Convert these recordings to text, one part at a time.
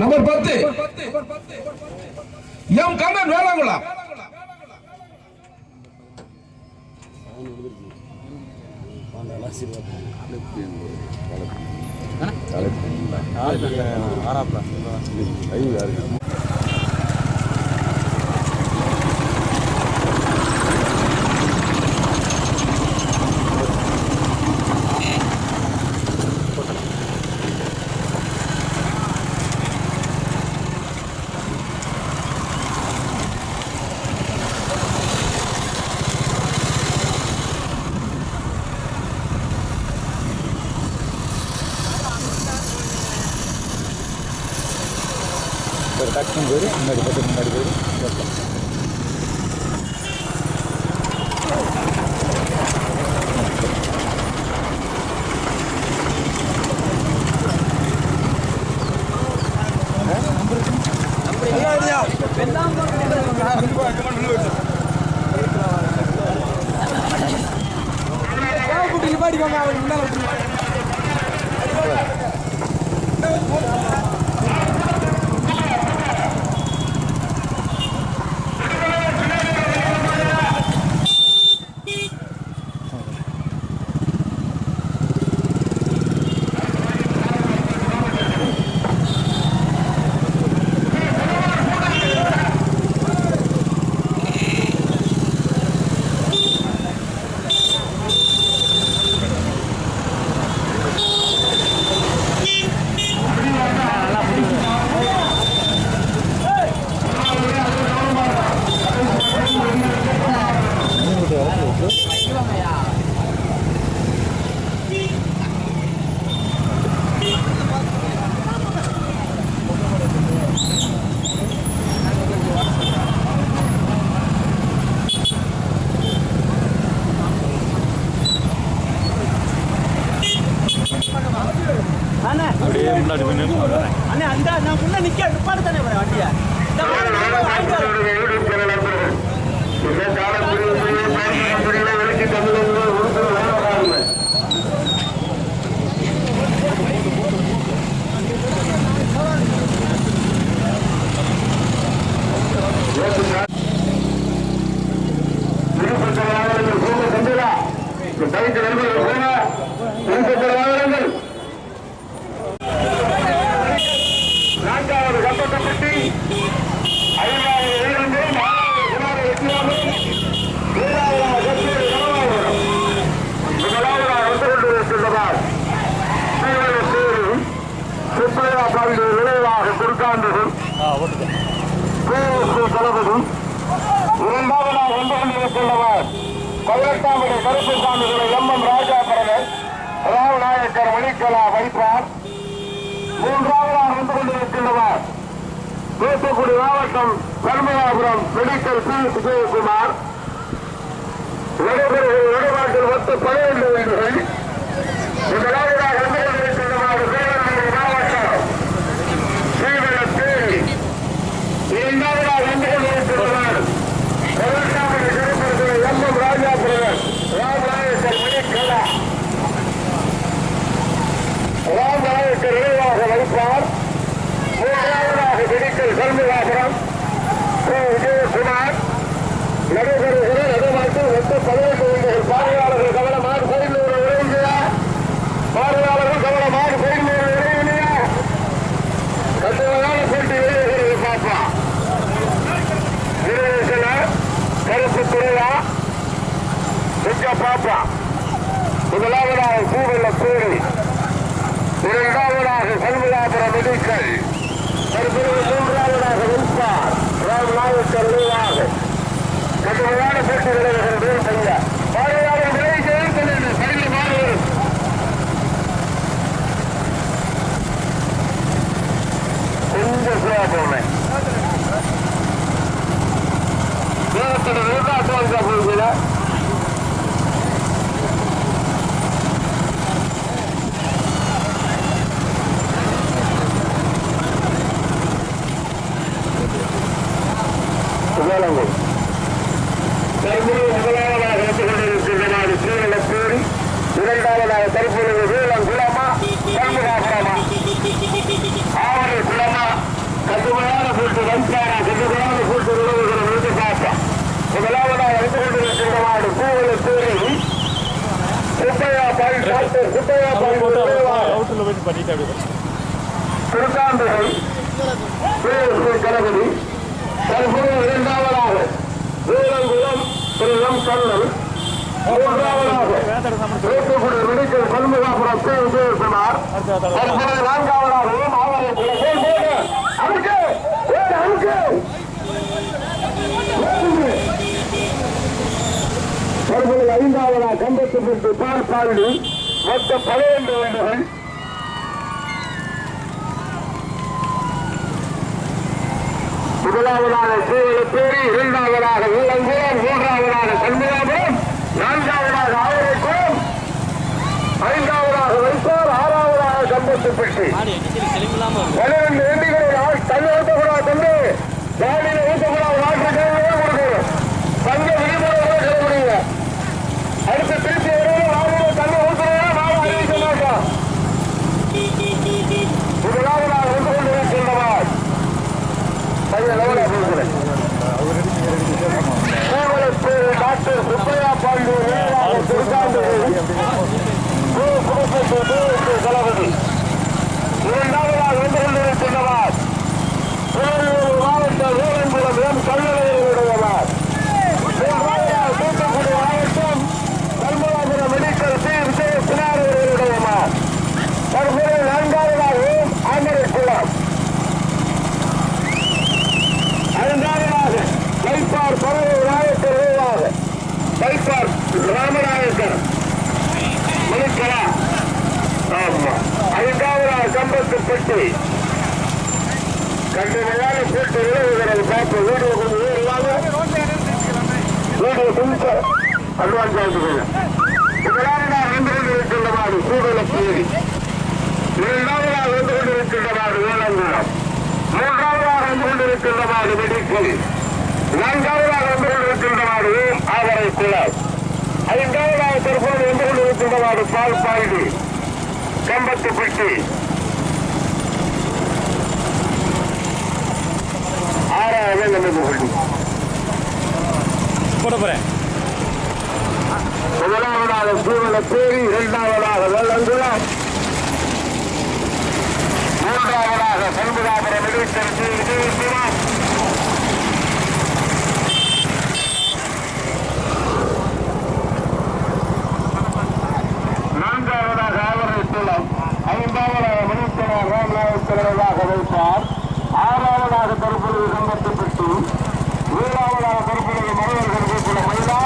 Number பத்து M Kannan Velankulam ஒரு KSP தளபதியும் இரண்டாவதாக வந்து கொண்டிருக்கின்றவர் பதினெட்டாம் படை கருப்பு எம் எம் ராஜா பிரதர் மணிக்கலா வைப்பார் வந்து கொண்டிருக்கின்றவர் தூத்துக்குடி மாவட்டம் கருமையாபுரம் மெடிக்கல் பி விஜயகுமார் நடைபெறுகிற வழிபாட்டில் மொத்த பனிரெண்டு வீடுகள் கொண்டிருக்கின்றவர் சிவகங்கை மாவட்டம் ஸ்ரீவெள்ளத்தேரி இரண்டாவதாக வந்து கொண்டிருக்கின்றவர் பதினெட்டாம் சிறப்பு M M Raja brother Ramanayakkar மணிக்கலா Ramanayakkar நினைவாக வைப்பார் மூன்றாவதாக மெடிக்கல் சண்முகாபுரம் கோ விஜயகுமார் நடைபெறுகிற நடுமாட்டில் மொத்த பதினெட்டு வீடுகள் பார்வையாளர்கள் கவனமாக பதினோரு விரைவில்லையா பார்வையாளர்கள் கவனமாக பதினோரு விரைவில்லையா கட்டுவதான போட்டி வெளியேறுகிறது பாப்பா நிறுவன கருப்பு துறையா மிக்க பாப்பா முதலாவதாக பூவெல்ல பேரு இரண்டாவதாக சண்முகாபுரம் மெடிக்கல் தற்போது மூன்றாவதாக உள்பார் ராம் நாயக்கர் நினைவாக கடுமையான போட்டி நிலவுகிறது செய்ய பார்வையாளர் விலை ஜெயித்தது சரியில் மாறுவது. கொஞ்சம் சுயா போனேன் முதலாவதாக அன்பாரா கடுமையான கூட்டு உறவுகளை வந்து பார்ப்போம் முதலாவதாக வந்து கொண்டிருக்கின்ற மாடு பூவல தேரி சுப்பையா பால் டாக்டர் சுப்பையா பால் விரைவாக அவுட்டில் போயிட்டு பண்ணிட்டு அப்படியே திருக்காண்டுகள் பேரரசு கணபதி தற்போது இரண்டாவதாக வீரங்குளம் திரு எம் கண்ணன் மூன்றாவதாக தூத்துக்குடி மெடிக்கல் சண்முகாபுரம் பி விஜயகுமார் தற்போது நான்காவதாகவும் ஆவரை போல் போக அமுக்கு ஏய், அமுக்கு தற்போது ஐந்தாவதா கம்பத்துப்பட்டு பால் பாண்டி மொத்த பனிரெண்டு வண்டிகள். முதலாவதாக சீவலப்பேரி இரண்டாவதாக உள்ளங்குளம் மூன்றாவதாக சண்முகாபுரம் நான்காவதாக ஆவரைக்குளம் ஐந்தாவதாக வைத்தார் ஆறாவதாக கம்பத்துப்பட்டி மாடு எட்டு கிளம்பலாம பன்னிரண்டு எண்ணிக்கையில் தண்ணி ஊற்றக்கூடாது தம்பி. காடியில் ஊற்றக்கூடாது வாட்டர் கேள்வியே கொடுக்கணும் தங்க விதிமுறைகளை அடுத்து திருச்சி வருவது வாரியில் தண்ணி ஊற்றுறதா நாம் அறிவிக்க மாட்டோம். முதலாவதாக வந்து கொண்டிருக்கின்றவர் பையன் லெவலா கொடுக்குறேன் அவர் ரெடி நீங்கள் ரெடி கேட்கணும் கோவலத்து டாக்டர் சுப்பையா பாண்டு நிர்வாக திருக்காண்டு தளபதி இரண்டாவதாக வந்து கொண்டிருக்கின்றவர் திருவள்ளூர் மாவட்ட வேலங்குளம் எம் கல்லணையுடையவர் மூன்றாவதாக தூத்துக்குடி மாவட்டம் கல்மலாபுரம் மெடிக்கல் சி விஜயகுமார் அவர்களுடையவர் தற்போது நான்காவதாக ஆமரைக்குளம் ஐந்தாவதாக கைப்பார் பறவை நாயக்கர் விரைவாக கைப்பார் ராமநாயக்கர் மணிக்கலா ஆமா ஐந்தாவதாக கம்பத்துப்பட்டி கடுமையான கூட்டு விளைவுகிறது பார்ப்போம் வீடியோ கொஞ்சம் வீடு இல்லாம வீடியோ கொஞ்சம் அட்வான்ஸ் ஆகிட்டு முதலாவதாக வந்து கொண்டிருக்கின்ற மாதிரி சூழல பேரி இரண்டாவதாக வந்து கொண்டிருக்கின்ற மாதிரி வேளாங்குளம் மூன்றாவதாக வந்து கொண்டிருக்கின்ற மாதிரி மெடிக்கல் நான்காவதாக வந்து கொண்டிருக்கின்ற மாதிரி ஆவரை குளம் ஐந்தாவதாக தற்போது வந்து கொண்டிருக்கின்றவாறு பால் பாய்டி கம்பத்துப்பட்டி ஆறாவது நமக்கு போட போகிறேன் முதலாவதாக சூழல பேரி இரண்டாவதாக வெள்ளங்குளம் மூன்றாவதாக சண்முகாபுரம் இடைத்தரத்து விஜயகுமார் நான்காவதாக ஆவரை ஐந்தாவது ஐந்தாவதாக மணித்தனர் ராம்நாத் தலைவராக வைத்தார். ஆறாவதாக தற்பொழுது சம்பந்தப்பட்டு ஏழாவதாக தற்பொழுது மனிதர்கள் கருப்புக்குள்ள மயிலா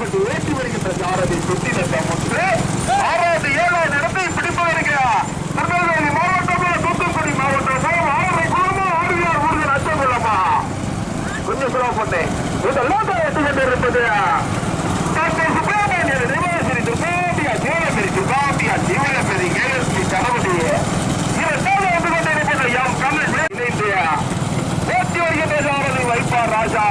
கம்பத்துப்பட்டு ஏற்றி வருகின்ற சாரதி சுத்தி நட்டம் ஒன்று ஆறாவது ஏழாவது இடத்தை பிடிப்பதற்கு? திருநெல்வேலி மாவட்டம்? தூத்துக்குடி மாவட்டம்? ஆறு குழுமம் ஆறுயார் ஊர்கள் அச்சங்குள்ளமா கொஞ்சம் சிரமப்பட்டு இதெல்லாம் தான் எட்டு கொண்டு இருப்பது. டாக்டர் சுப்பிரமணியன் நிர்வாகி துர்காம்பியா ஜீவனபெரி ஜீவனபெரி கேஎஸ்பி தளபதி. வந்து கொண்டிருப்பது எம் இணைந்து. வருகின்ற சாரதி வைப்பார் ராஜா.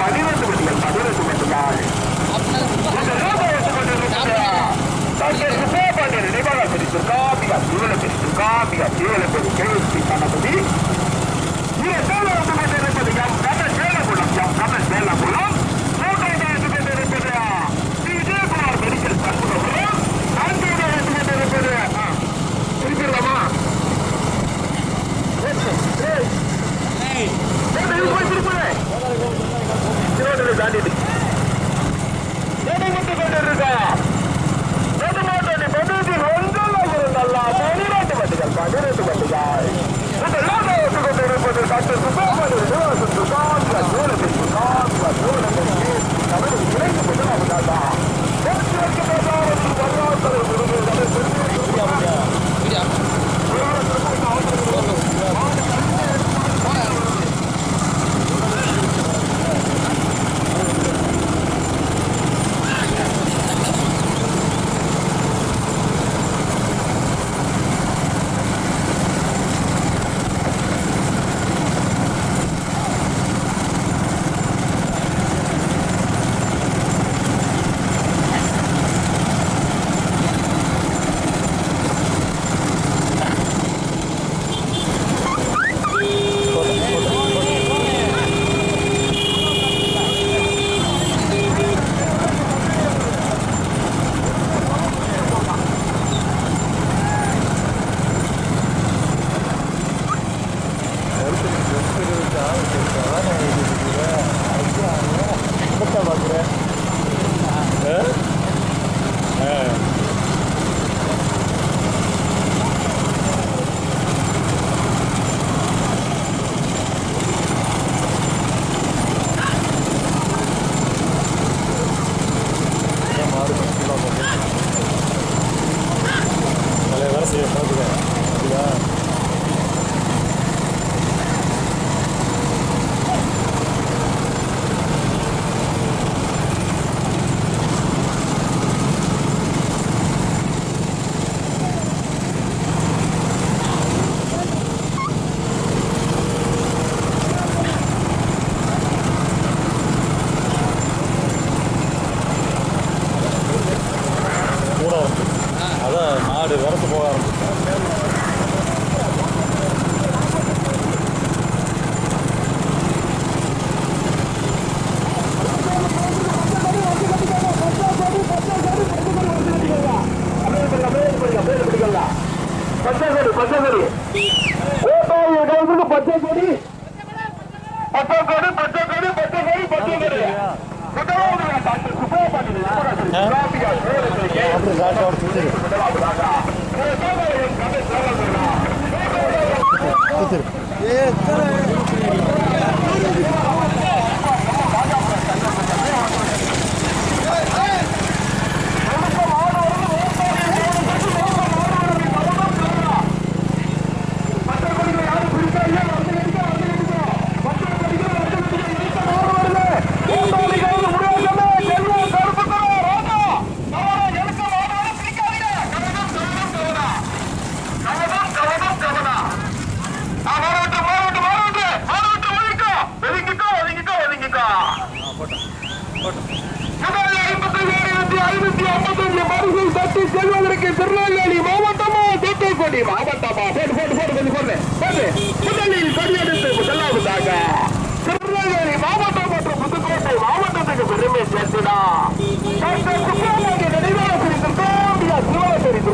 பதினெட்டு வண்டிகள் பதினெட்டு மட்டும்தான் இந்த ரோட்டை எடுத்துக் கொண்டிருக்கிறார் டாக்டர் சுப்பிரமணியன்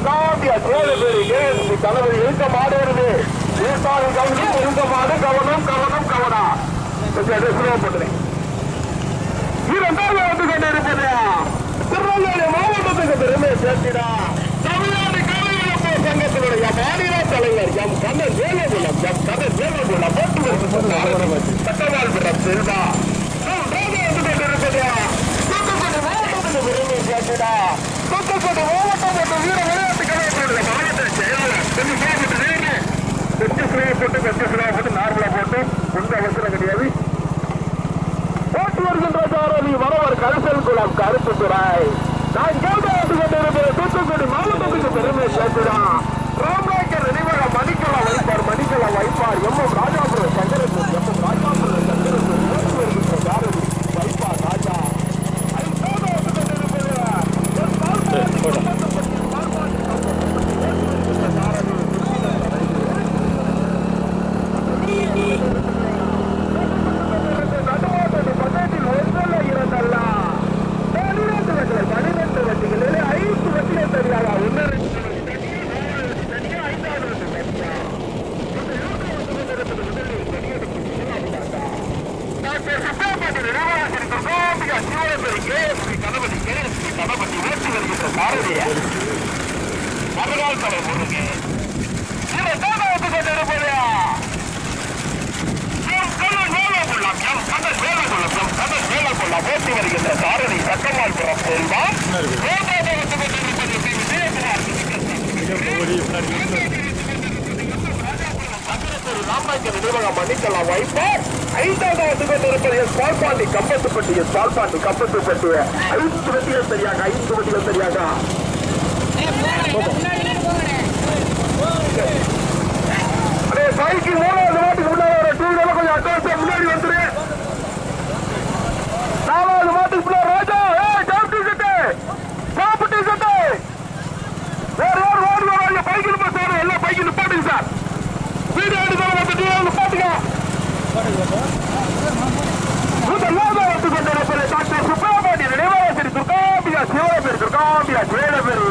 சிவகரி காம்பியா சேலபேரி தலைவர் இருக்க மாடுகிறது விவசாய கவனம் இருக்க மாடு கவனம் கவனம் கவனம். கொஞ்சம் இரண்டாவது வந்து கொண்டிருப்பது திருநெல்வேலி மாவட்டத்துக்கு பெருமை சேர்த்திடா. தமிழ்நாடு கலைஞர் சங்கத்தினுடைய மாநில தலைவர் எம். கண்ணன் வேலுகுலம் எம். கண்ணன் வேலுகுலம் போக்குவரத்து சட்டவால் பெறம் செல்வா மாவட்டத்துக்கு பெருமை சேர்த்திடா. தூத்துக்குடி மாவட்டம் மற்றும் வீர விளையாட்டு கலைஞர்களுடைய போட்டு போட்டு நார்மலா போட்டு கொஞ்சம் அவசரம் கிடையாது. போட்டு வருகின்ற சாரதி மனவர் கரிசல் குளம் கருத்து துறை. நான் கேட்டு கொண்டிருக்கிற தூத்துக்குடி மாவட்டத்துக்கு பெருமை சேர்த்துதான் ராம்நாயக்கர் நினைவக மணிக்கலா வைப்பார் மணிக்கலா வைப்பார். M M Raja Sankaran M M Rajapuram Sankaran போட்டு வருகின்ற சாரதி வைப்பார் ராஜா ஐந்தாவது வந்து கொண்டிருப்பது என் பால்பாடி நடுவாட்டது பக்கத்தில் ஒன்றல்ல இரண்டல்ல பன்னிரண்டு வட்டிகள் பன்னிரண்டு வட்டிகளில் ஐந்து வட்டிகள் தெரியாதா ஒன்று மறுநாள் தலை முருகே இதை தான் வந்து கொண்டிருப்பதா M Kannan Velakulam, M Kannan Velakulam, M Kannan Velakulam ஓட்டி வருகின்ற சாரதி சக்கமால்புரம் செல்வம் மூன்றாவது வந்து கொண்டிருப்பது பி. விஜயகுமார் சங்கரத்தூர் ராமநாயக்கர் நினைவகம் மன்னிக்கலாம். வைப்பார் ஐந்தாவது வந்து கொண்டிருப்பது எஸ் பால்பாண்டி கம்பத்துப்பட்டி எஸ் பால்பாண்டி கம்பத்துப்பட்டி ஐந்து வட்டிகள் சரியாக ஐந்து வட்டிகள் சரியாக. அடே சைக்கிள் மூணாவது மாட்டுக்கு முன்னாடி வர டூ வீலர் கொஞ்சம் அட்வான்ஸா முன்னாடி வந்துரு. நாலாவது மாட்டுக்கு முன்னாடி ராஜா. ஏய் சாப்பிட்டு சட்டை சாப்பிட்டு சட்டை வேற யார் ஓடி வராங்க பைக்கில் பஸ் வரும் எல்லாம் பைக்கில் நிப்பாட்டுங்க சார். வீடியோ எடுத்தாலும் வந்து டூ முதலாவது வந்து கொண்டிருப்பது டாக்டர் சுப்பிரமணிய நினைவாசிரி துர்காம்பிகா சிவபேரி துர்காம்பிகா ஜெயலபேரி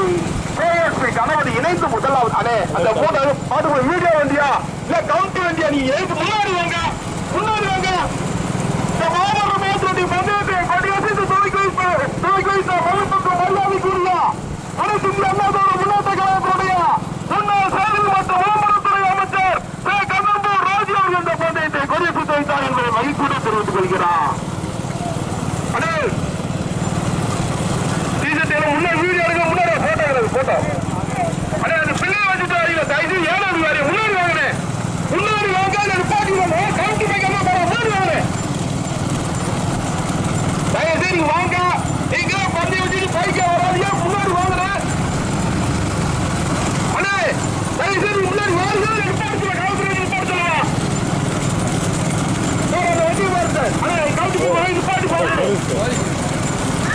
கேஎஸ்பி கணவன் இணைந்து முதலாவது அண்ணே அந்த மூணு பாட்டு வீடியோ வண்டியா இல்ல கவுண்டி வண்டியா நீ எழுந்து முன்னாடி வாங்க முன்னாடி வாங்க இந்த மேற்கொண்டு பந்தயத்தை கொடி வசதி துவக்கி வைப்பு துவக்கி வைத்த மறுபக்கம் மரியாதை மகிழ்ச்சியுடன் கொள்கிறார் முன்னாடி வீடியோ எடுக்க முன்னாடி போட்டோ எடுக்க போட்டோ அடே அந்த பிள்ளை வச்சுட்டு வரீங்க தயவு ஏழாவது வாரி முன்னாடி வாங்கினேன் முன்னாடி வாங்க நிப்பாட்டி வாங்க கவுண்டி போற முன்னாடி வாங்கினேன் தயவு வாங்க. நீங்க பந்தயம் வச்சுட்டு பைக்க முன்னாடி வாங்கினேன் அண்ணே தயவு முன்னாடி வாங்க நிப்பாட்டி கவுண்டி நிப்பாட்டி சொல்லலாம் வண்டி வருது. அண்ணே நிப்பாட்டி போகிறேன்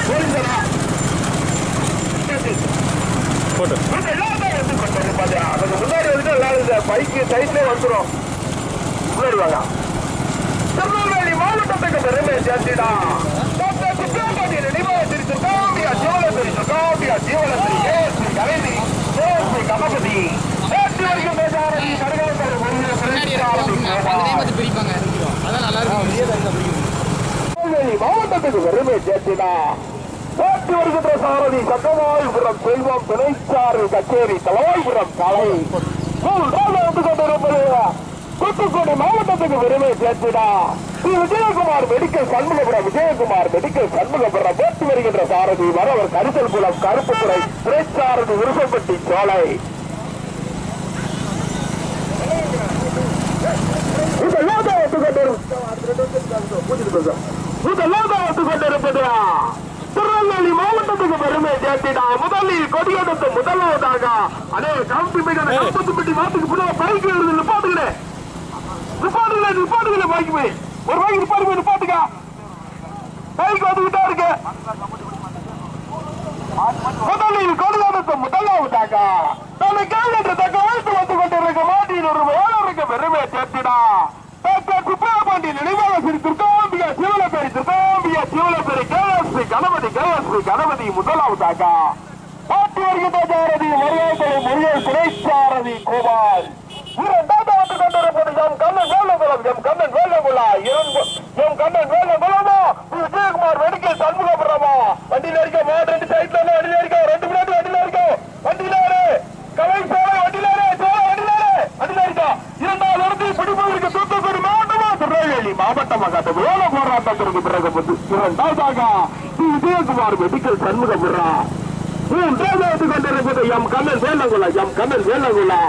போலீஸரா போட்டு. அதுக்கு முன்னாடி வந்து எல்லாரும் இந்த பைக்கு சைட்ல வந்துடும் முன்னாடி வாங்க. திருநெல்வேலி மாவட்டத்துக்கு பெருமை சேர்த்திடா டாக்டர் சுப்பிரமணிய நினைவாசிரி சுகாமியா ஜீவனத்திரி சுகாமியா ஜீவனத்திரி ஏஎஸ்பி கலைஞரி ஏஎஸ்பி கணபதி ஏற்றி வருகின்ற சாரதி கருகாத்தாறு பிரிப்பாங்க அதான் நல்லா இருக்கும் திருநெல்வேலி வருகின்ற சாரதி சக்கமாய்புரம் செல்வம் துணைச்சாறு கச்சேரி தலைவாய்புரம் கலை வந்து கொண்டிருப்பது. தூத்துக்குடி மாவட்டத்துக்கு பெருமை சேர்த்துடா. ஸ்ரீ விஜயகுமார் மெடிக்கல் சண்முகபுரம் விஜயகுமார் மெடிக்கல் சண்முகபுரம் போட்டு வருகின்ற சாரதி வரவர் கரிசல் குளம் கருப்புத்துறை துணைச்சாரதி விருசப்பட்டி சோலை. இதெல்லாம் தான் தான் ஒத்து கொண்டிருப்பது திருநெல்வேலி மாவட்டத்துக்கு பெருமை சேர்த்திடா. முதலில் கொடியெடுத்து முதலாவதாக. அதே கம்பி மிக கம்பத்துப்பட்டி மாட்டுக்கு பின்னாடி பைக் எழுது நிப்பாட்டுகிறேன் நிப்பாட்டுகிறேன் நிப்பாட்டுகிறேன் பைக் போய் ஒரு பைக் நிப்பாட்டு போய் நிப்பாட்டுங்க பைக் வந்துகிட்டே இருக்கு. முதலில் கொடியெடுத்து முதலாவதாக. தன்னை கேள்வி தக்க வைத்து வந்து கொண்டிருக்க மாட்டின் ஒரு வேலருக்கு பெருமை சேர்த்திடா. டாக்டர் சுப்பிரமணிய நினைவாக ஸ்ரீ துர்காம்பிகா சிவலப்பேரி துர்காம்பிகா சிவலப்பேரி கேஎஸ்பி கணபதி கேஎஸ்பி கணபதி முதலாவதாக. பாட்டி வருகின்ற சாரதி மரியாதை முருகன் சிறைச்சாரதி கோபால். இரண்டாவது வந்து கொண்டிருப்பது எம் கண்ணன் வேலங்குளம் எம் கண்ணன் வேலங்குளா இரண்டு எம் கண்ணன் வேலகுலமா விஜயகுமார் மெடிக்கல் சண்முகபுரமா? வண்டியில் இருக்க மாடு ரெண்டு சைட்ல வண்டியில் இருக்க ரெண்டு பின்னாடி வண்டியில் இருக்க வண்டியில கலை சேலை வண்டியில இரு. சேலை வண்டியில இரு. வண்டியில இருக்க இரண்டாவது இடத்தில் பிடிப்பதற்கு தூத்துக்குடி மாவட்டமா திருநெல்வேலி மாவட்டமாக அந்த வேலை போராட்டத்திற்கு பிறகு வந்து இரண்டாவதாக. விஜயகுமார் மெடிக்கல் சண்முகபுரா மூன்றாவது கொண்டிருப்பது எம் கண்ணன் வேலங்குலா எம் கண்ணன் வேலங்குலா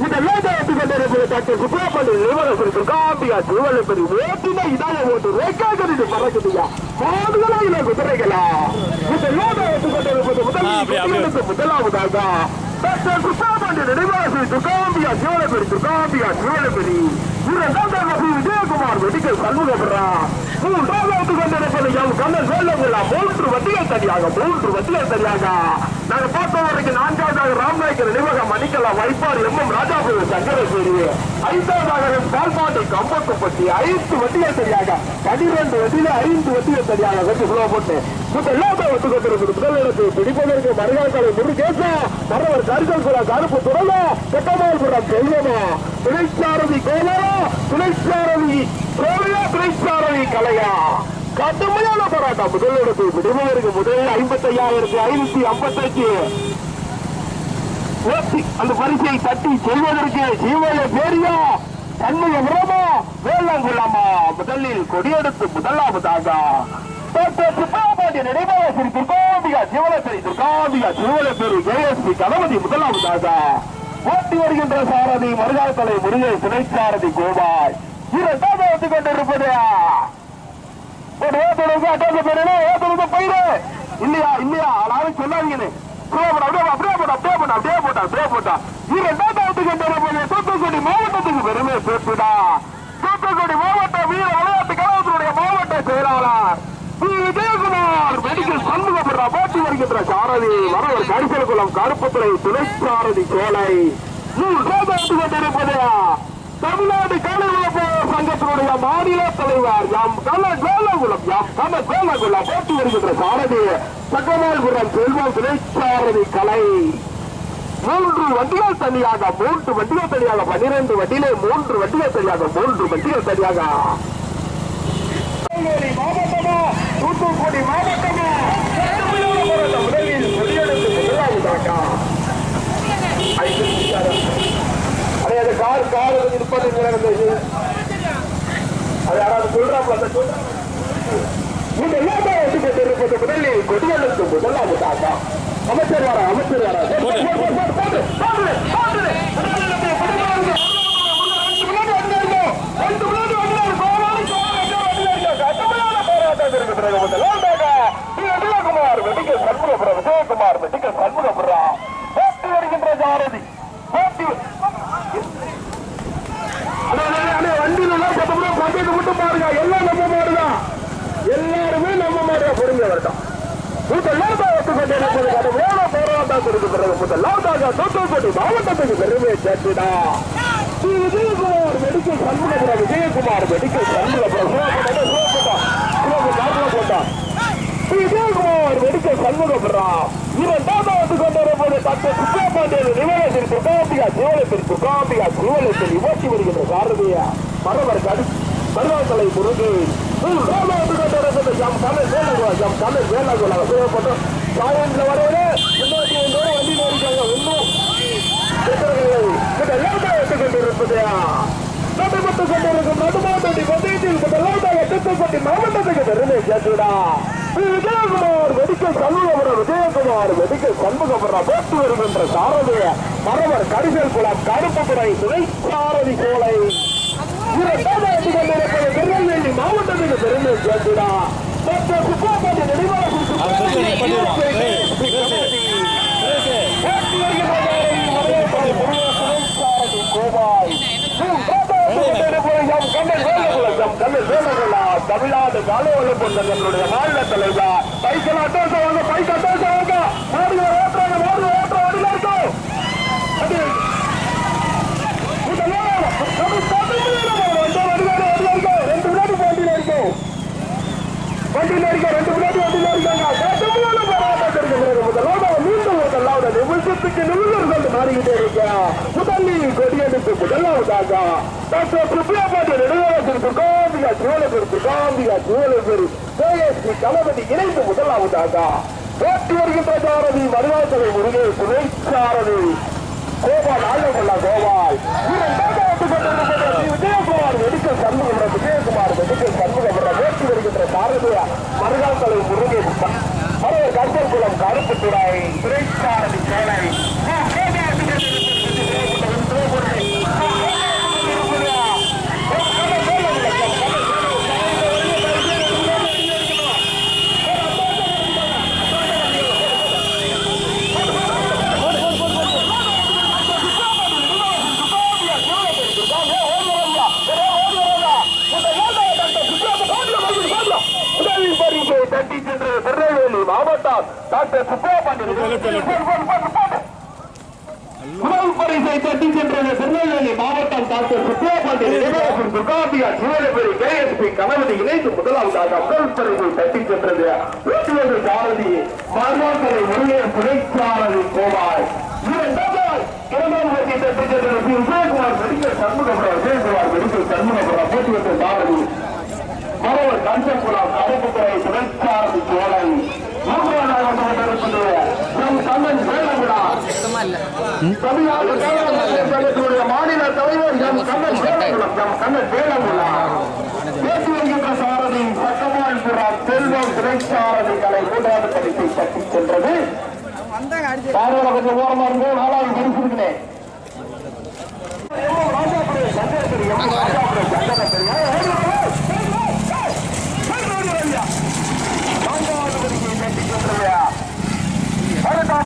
இந்த வேதாயத்து கொண்டிருப்பது டாக்டர் சுப்பிரமணிய நிறுவனத்தில் துர்காம்பியா திருவள்ளப்பதி ஓட்டின இதாய ஓட்டு ரேக்காகிறது பறக்குதுயா மாடுகளா இல்ல குதிரைகளா இந்த கொண்டிருப்பது முதல் அப்படியே, அப்படியே. முதலாவதாக டாக்டர் சுப்பிரமணிய நினைவாசி துர்காம்பியா சிவலப்பதி துர்காம்பியா சிவலப்பதி இரண்டாவதாக ஸ்ரீ விஜயகுமார் மெடிக்கல் சண்முகபுரா மூன்றாவது கொண்டிருப்பது எம் கண்ணன் வேலங்குலா மூன்று வண்டிகள் தனியாக மூன்று வண்டிகள் தனியாக நாங்க பார்த்த வரைக்கும் நான்காவதாக ராம்நாயக்கர் நினைவகம் மணிக்கலாம் வைப்பாடு எம் எம் ராஜாபுரி சங்கரசேரி ஐந்தாவதாக பால்பாண்டி கம்பக்குப்பட்டி ஐந்து வட்டிகள் சரியாக பனிரெண்டு வட்டியில ஐந்து வட்டிகள் சரியாக கொஞ்சம் சுலப போட்டு மொத்த எல்லாத்த ஒத்து கொண்டிருக்கிறது. பிடிப்பதற்கு மருகாக்களை முருகேசா மரவர் கருகல் குல கருப்பு துறலா கெட்டமால்புரம் செல்வமா துணைச்சாரதி கோலா துணைச்சாரதி கோவிலா துணைச்சாரதி கலையா? கடுமையான போராட்டம். முதலிடத்தை விடுவதற்கு முதல் ஐம்பத்தி ஐயாயிரத்தி ஐநூத்தி ஐம்பத்தஞ்சு அந்த பரிசை தட்டி செல்வதற்கு சீமைய பேரியா சண்முக விரமா வேளாங்குள்ளமா? முதலில் கொடியெடுத்து முதலாவதாக. டாக்டர் சுப்பிரமணிய நினைவாசரி துர்காம்பிகா சிவலப்பேரி துர்காம்பிகா சிவலப்பேரி கேஎஸ்பி கணபதி முதலாவதாக ஓட்டி வருகின்ற சாரதி மருகாத்தலை முருகன் துணைச்சாரதி கோபால் இரண்டாவது வந்து கொண்டிருப்பது ஒரு ஏத்தனுக்கு அட்டாக்க பேரு ஏத்தனுக்கு போயிரு இல்லையா இல்லையா? ஆனாலும் சொல்லாதீங்கன்னு. அப்படியே அப்படியே போட்டா அப்படியே போட்டா அப்படியே போட்டா அப்படியே போட்டா இரண்டாவது வந்து கண்டிருப்பது தூத்துக்குடி மாவட்டத்துக்கு பெருமை சேர்த்துடா. தூத்துக்குடி மாவட்ட வீர விளையாட்டு கழகத்தினுடைய மாவட்ட செயலாளர். விஜயகுமார் மெடிக்கல் சண்முகபுரா போட்டி வருகின்ற சாரதி. வரவர் கரிசல் குளம் கருப்புத்துறை துணை சாரதி சோலை மூன்றாவது கொண்டிருப்பது தமிழ்நாடு கலை சங்கத்தினுடைய மாநில தலைவர் எம் கல கோலகுலம் எம் கண்ணன் கோலகுலம். போட்டி வருகின்ற சாரதி. சக்கமால்புரம் செல்வம் துணைச்சாரதி கலை. மூன்று வண்டிகள் தனியாக மூன்று வண்டிகள் தனியாக பன்னிரண்டு வண்டியிலே மூன்று வண்டிகள் தனியாக மூன்று வண்டிகள் தனியாக. திருநெல்வேலி மாவட்டமா தூத்துக்குடி மாவட்டமா போராட்டம். முதலில் கொடியெடுத்து முதலாவதாக ஐந்து அது கார் கார் வந்து நடந்தது அது யாராவது சொல்றாங்களா சொல்றாங்க இந்த எல்லாமே எடுத்துக்கிட்டு முதலில் கொடியெழுத்து முதலாவதாக அமைச்சர் வர அமைச்சர் வர ரெண்டு முன்னாடி வந்தாருங்க. ரெண்டு முன்னாடி வந்தாரு. கோவாலி, கோவாலி, அப்படியே வந்தாருங்க. கடுமையான போராட்டம் இருக்கிறது விஜயகுமார் மெடிக்கல் சண்முகபுரம் விஜயகுமார் மெடிக்கல் சண்முகபுரம் போட்டி வருகின்ற சாரதி போட்டி வண்டியில எல்லாம் பார்த்தோம்னா மட்டும் பாருங்க எல்லாம் நம்ம மாடுதான் எல்லாருமே நம்ம மாடுதான் பொறுமையா வரட்டும் முதலாவது ஒத்துக்கொண்டு இருப்பது பிறகு தூத்துக்குடி மாவட்டத்துக்கு பெருமையை சேர்த்துடா விஜயகுமார் மெடிக்கல் சண்முகபுரம் விஜயகுமார் மெடிக்கல் சண்முகபுரம் சிவப்பு காட்டில் போட்டான் ஸ்ரீ விஜயகுமார் மெடிக்கல் சண்முகபுரம் இரண்டாவது வந்து கொண்டிருப்பது டாக்டர் சுப்பிரமணியன் நிவலத்தில் சுகாம்பிகா சிவலத்தில் சுகாம்பிகா சிவலத்தில் இவற்றி வருகின்ற சாரதியா மரவர் கடி மருவாசலை முருகி. ஜம் தமிழ் வேலாகுலா ஜம் கமல் வேலாகுலா உபயோகப்பட்டோம் சாயந்திர வரையில முன்னூத்தி ஐந்து வண்டி ஓடிக்காங்க இன்னும் நடைபெற்று கொண்டிருக்கும் நடுமாட்டடி பந்தயத்தில் முதலாவதாக திட்டப்பட்டி மாவட்டத்துக்கு பெருமை சேர்த்துடா விஜயகுமார் மெடிக்கல் சண்முகபுரம் விஜயகுமார் மெடிக்கல் சண்முகபுரம் போட்டு வருகின்ற சாரதிய மரவர் கரிசல் குளம் கருப்புத்துறை துணை சாரதி கோலை இரண்டாவது கொண்டிருப்பது திருநெல்வேலி மாவட்டத்துக்கு பெருமை சேர்த்துடா மற்ற சுப்பாப்பாட்டி தமிழ்நாடு காலவளம் கொண்ட நம்மளுடைய மாநில தலைவர் பைக்கில் அட்டோச வாங்க பைக் அட்டோச வாங்க. மாடு ஓட்டுறாங்க மாடு ஓட்டுற வண்டியில இருக்கும் ரெண்டு முன்னாடி வண்டியில இருக்கும் வண்டியில இருக்க ரெண்டு முன்னாடி வண்டியில இருக்காங்க. நிமிஷத்துக்கு மாறிக்கிட்டே கொடியெடுத்து முதலாவதாக. டாக்டர் சுப்ரியாபாட்டி நெடுவாளத்திற்கு காந்திகா சிவலபுரி காந்திகா சிவலபுரி கேஎஸ்பி தளபதி இணைந்து முதலாவதாக போட்டி வருகின்ற சாரதி மருவாசலை முருகே துணை சாரதி கோபால். ஆழ்வல்லா கோபால் இரண்டாவது விஜயகுமார் மெடிக்கல் சண்முகம் விஜயகுமார் மெடிக்கல் சண்முகபுரம் வேற்றி வருகின்ற சாரதிய மருகாத்தலை முருகன் அவர் கருப்பகுளம் துறை சாரதி சேலை தட்டி சென்ற திருநெல்வேலி மாவட்டம் டாக்டர் முதல் பரிசை தட்டி சென்றது திருநெல்வேலி மாவட்டம் டாக்டர் சுப்பிரபாண்டி துர்காபியா சிவனபுரி கேஎஸ்பி கணபதி இணைந்து முதலாவதாக முதல் பரிசை தட்டி சென்றது. வீட்டுவது சாரதி மருவாக்கரை முருகன் புதைச்சாரதி கோவாய் இரண்டாவது தட்டி சென்றது விஜயகுமார் மெடிக்கல் சண்முகபுரம் விஜயகுமார் மெடிக்கல் சண்முகபுரம் போட்டுவந்த சாரதி. மரவர் கஞ்சக்குளம் கருப்புத்துறை துணைச்சாரதி மாநில தலைவர் செல்வம் திரைச்சாரதி கலை மூன்றாவது படிப்பை தட்டி சென்றது கொஞ்சம் ஓரமா இருக்கும் நாலாவது படிச்சிருக்கிறேன் நான்காவது படிப்பை தட்டி சென்றது